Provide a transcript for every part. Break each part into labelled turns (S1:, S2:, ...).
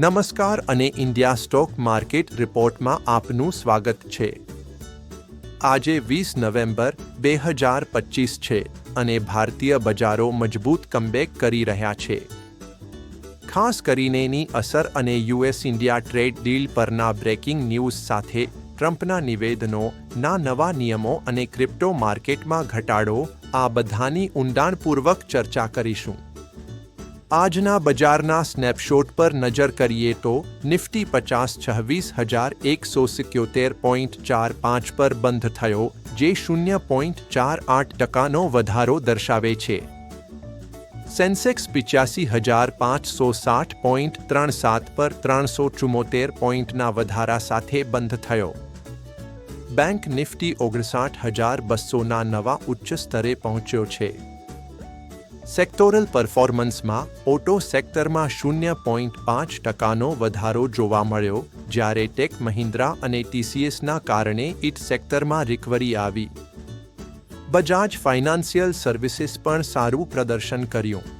S1: નમસ્કાર અને India stock market રિપોર્ટમાં આપનું સ્વાગત છે. આજે વીસ નવેમ્બર બે હજાર પચીસ છે અને ભારતીય બજારો મજબૂત કમબેક કરી રહ્યા છે. ખાસ કરીનેની અસર અને યુએસ ઇન્ડિયા ટ્રેડ ડીલ પરના બ્રેકિંગ ન્યૂઝ સાથે ટ્રમ્પના નિવેદનો, ના નવા નિયમો અને ક્રિપ્ટો માર્કેટમાં ઘટાડો, આ બધાની ઊંડાણપૂર્વક ચર્ચા કરીશું. આજના બજારના સ્નેપશોટ પર નજર કરીએ તો નિફ્ટી પચાસ છવ્વીસ હજાર એકસો સિત્યોતેર પોઈન્ટ ચાર પાંચ પર બંધ થયો, જે શૂન્ય પોઈન્ટ ચાર આઠ ટકાનો વધારો દર્શાવે છે. સેન્સેક્સ પિચ્યાસી હજાર પાંચસો સાઠ પોઈન્ટ ત્રણ સાત પર ત્રણસો ચુમ્મોતેર પોઈન્ટના વધારા સાથે બંધ થયો. બેંક નિફ્ટી ઓગણસાઠ હજાર બસોના નવા ઉચ્ચ સ્તરે પહોંચ્યો છે. સેક્ટોરલ પરફોર્મન્સમાં ઓટો સેક્ટરમાં શૂન્ય પોઈન્ટ પાંચ ટકાનો વધારો જોવા મળ્યો, જ્યારે ટેક મહિન્દ્રા અને ટીસીએસના કારણે ઇટ સેક્ટરમાં રિકવરી આવી. બજાજ ફાઇનાન્શિયલ સર્વિસીસ પણ સારું પ્રદર્શન કર્યું.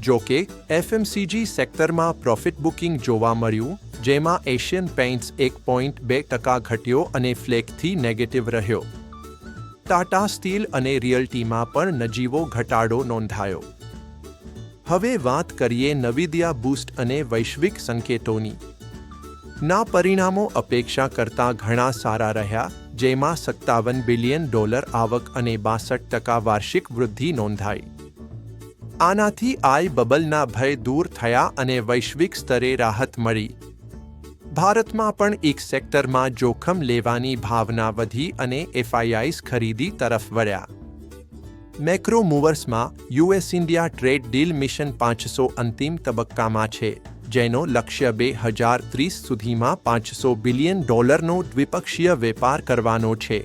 S1: જોકે એફએમસીજી સેક્ટરમાં પ્રોફિટ બુકિંગ જોવા મળ્યું, જેમાં એશિયન પેઇન્ટ્સ એક પોઈન્ટ બે ટકા ઘટ્યો અને ફ્લેકથી નેગેટિવ રહ્યો. ટાટા સ્ટીલ અને રિયલ્ટીમાં પણ નજીવો ઘટાડો નોંધાયો. હવે વાત કરીએ નવીદિયા બૂસ્ટ અને વૈશ્વિક સંકેતોની. ના પરિણામો અપેક્ષા કરતાં ઘણા સારા રહ્યા, જેમાં સત્તાવન બિલિયન ડોલર આવક અને બાસઠ ટકા વાર્ષિક વૃદ્ધિ નોંધાઈ. આનાથી આઈ બબલના ભય દૂર થયા અને વૈશ્વિક સ્તરે રાહત મળી. ભારતમાં પણ એક સેક્ટરમાં જોખમ લેવાની ભાવના વધી અને એફઆઈઆઈસ ખરીદી તરફ વળ્યા. Macro મૂવર્સમાં US India trade deal mission પાંચસો અંતિમ તબક્કામાં છે, જેનો લક્ષ્ય બે હજાર ત્રીસ સુધીમાં પાંચસો બિલિયન ડોલરનો દ્વિપક્ષીય વેપાર કરવાનો છે.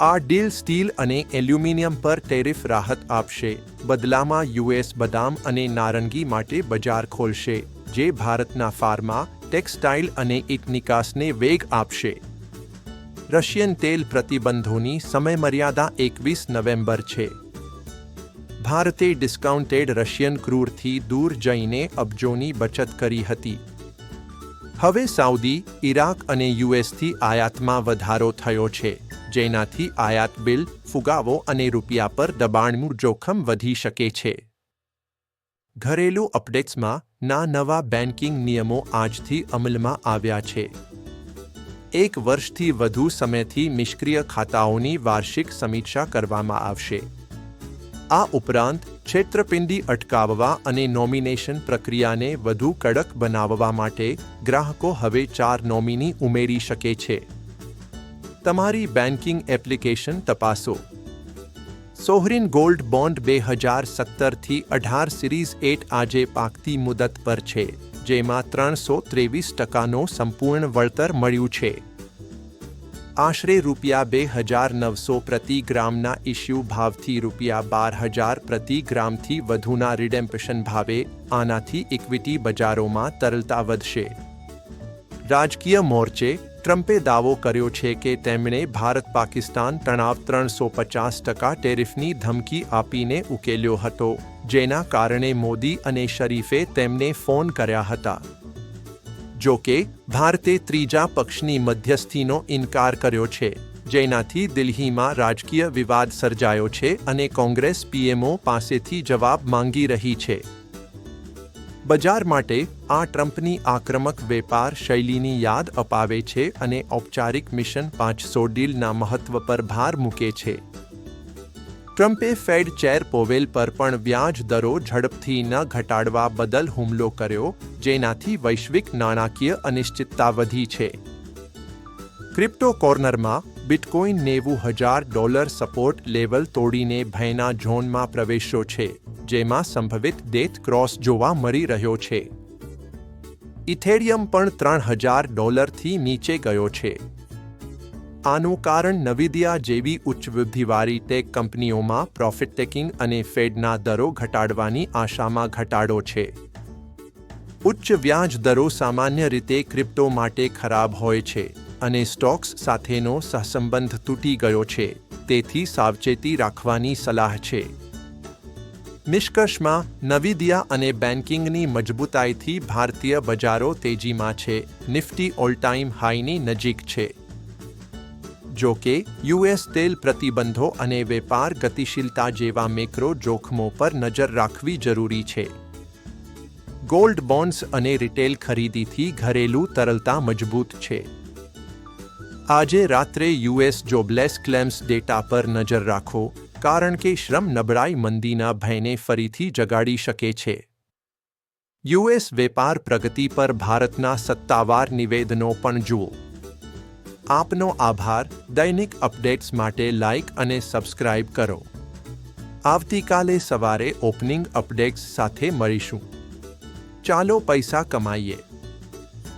S1: આ ડીલ સ્ટીલ અને એલ્યુમિનિયમ પર ટેરિફ રાહત આપશે. બદલામાં યુએસ બદામ અને નારંગી માટે બજાર ખોલશે, જે ભારતના ફાર્મા, ટેક્સટાઇલ અને ઈટ નિકાસને વેગ આપશે. રશિયન તેલ પ્રતિબંધોની સમયમર્યાદા એકવીસ નવેમ્બર છે. ભારતે ડિસ્કાઉન્ટેડ રશિયન ક્રૂરથી દૂર જઈને અબજોની બચત કરી હતી. હવે સાઉદી, ઇરાક અને યુએસથી આયાતમાં વધારો થયો છે. જેનાથી આયાત બિલ, ફુગાવો અને રૂપિયા પર દબાણનું જોખમ વધી શકે છે. ઘરેલું અપડેટ્સમાં ના નવા બેન્કિંગ નિયમો આજથી અમલમાં આવ્યા છે. એક વર્ષથી વધુ સમયથી નિષ્ક્રિય ખાતાઓની વાર્ષિક સમીક્ષા કરવામાં આવશે. આ ઉપરાંત છેતરપિંડી અટકાવવા અને નોમિનેશન પ્રક્રિયાને વધુ કડક બનાવવા માટે ગ્રાહકો હવે ચાર નોમિની ઉમેરી શકે છે. તમારી બેન્કિંગ એપ્લિકેશન તપાસો. સોહરીન ગોલ્ડ બોન્ડ બે હજાર સત્તરથી અઢાર સિરીઝ એટ આજે પાકતી મુદત પર છે, જેમાં ત્રણસો ત્રેવીસ ટકાનો સંપૂર્ણ વળતર મળ્યું છે. આશરે રૂપિયા બે હજાર નવસો પ્રતિ ગ્રામના ઇશ્યુ ભાવથી રૂપિયા બાર હજાર પ્રતિ ગ્રામથી વધુના રિડેમ્પશન ભાવે આનાથી ઇક્વિટી બજારોમાં તરલતા વધશે. રાજકીય મોરચે ટ્રમ્પે દાવો કર્યો છે કે તેમણે ભારત પાકિસ્તાન તણાવ ત્રણસો પચાસ ટકા ટેરિફની ધમકી આપીને ઉકેલ્યો હતો, જેના કારણે મોદી અને શરીફે તેમને ફોન કર્યા હતા. જો કે, ભારતે ત્રીજા પક્ષની મધ્યસ્થીનો ઇનકાર કર્યો છે, જેનાથી દિલ્હીમાં રાજકીય વિવાદ સર્જાયો છે અને કોંગ્રેસ પીએમઓ પાસેથી જવાબ માંગી રહી છે. બજાર માટે આ ટ્રમ્પની આક્રમક વેપાર શૈલીની યાદ અપાવે છે અને ઔપચારિક મિશન પાંચસો ડીલના મહત્વ પર ભાર મૂકે છે. ટ્રમ્પે ફેડ ચેર પોવેલ પર પણ વ્યાજ દરો ઝડપથી ન ઘટાડવા બદલ હુમલો કર્યો, જેનાથી વૈશ્વિક નાણાકીય અનિશ્ચિતતા વધી છે. ક્રિપ્ટો કોર્નરમાં બિટકોઇન નેવું હજાર ડોલર સપોર્ટ લેવલ તોડીને ભયના ઝોનમાં પ્રવેશ્યો છે. જેમાં સંભવિત ડેથ ક્રોસ જોવા મળી રહ્યો છે. ઇથેરિયમ પણ ત્રણ હજાર ડોલરથી નીચે ગયો છે. આનું કારણ નવીદિયા જેવી ઉચ્ચ વૃદ્ધિવાળી ટેક કંપનીઓમાં પ્રોફિટ ટેકિંગ અને ફેડના દરો ઘટાડવાની આશામાં ઘટાડો છે. ઉચ્ચ વ્યાજ દરો સામાન્ય રીતે ક્રિપ્ટો માટે ખરાબ હોય છે અને સ્ટોક્સ સાથેનો સહસંબંધ તૂટી ગયો છે, તેથી સાવચેતી રાખવાની સલાહ છે. નિષ્કર્ષમાં નવીદિયા અને બેન્કિંગની મજબૂતાઈથી ભારતીય બજારો તેજીમાં છે. નિફ્ટી ઓલ ટાઈમ હાઈની નજીક છે. જો કે, યુએસ તેલ પ્રતિબંધો અને વેપાર ગતિશીલતા જેવા મેક્રો જોખમો પર નજર રાખવી જરૂરી છે. ગોલ્ડ બોન્ડ્સ અને રિટેલ ખરીદીથી ઘરેલું તરલતા મજબૂત છે. આજે રાત્રે યુએસ જોબલેસ ક્લેમ્સ ડેટા પર નજર રાખો. કારણ કે શ્રમ નબળાઈ મંદીના ભયને ફરીથી જગાડી શકે છે. યુએસ વેપાર પ્રગતિ પર ભારતના સત્તાવાર નિવેદનો પણ જુઓ. આપનો આભાર, દૈનિક અપડેટ્સ માટે લાઇક અને સબસ્ક્રાઇબ કરો. આવતીકાલે સવારે ઓપનિંગ અપડેટ્સ સાથે મળીશું. ચાલો પૈસા કમાઈએ.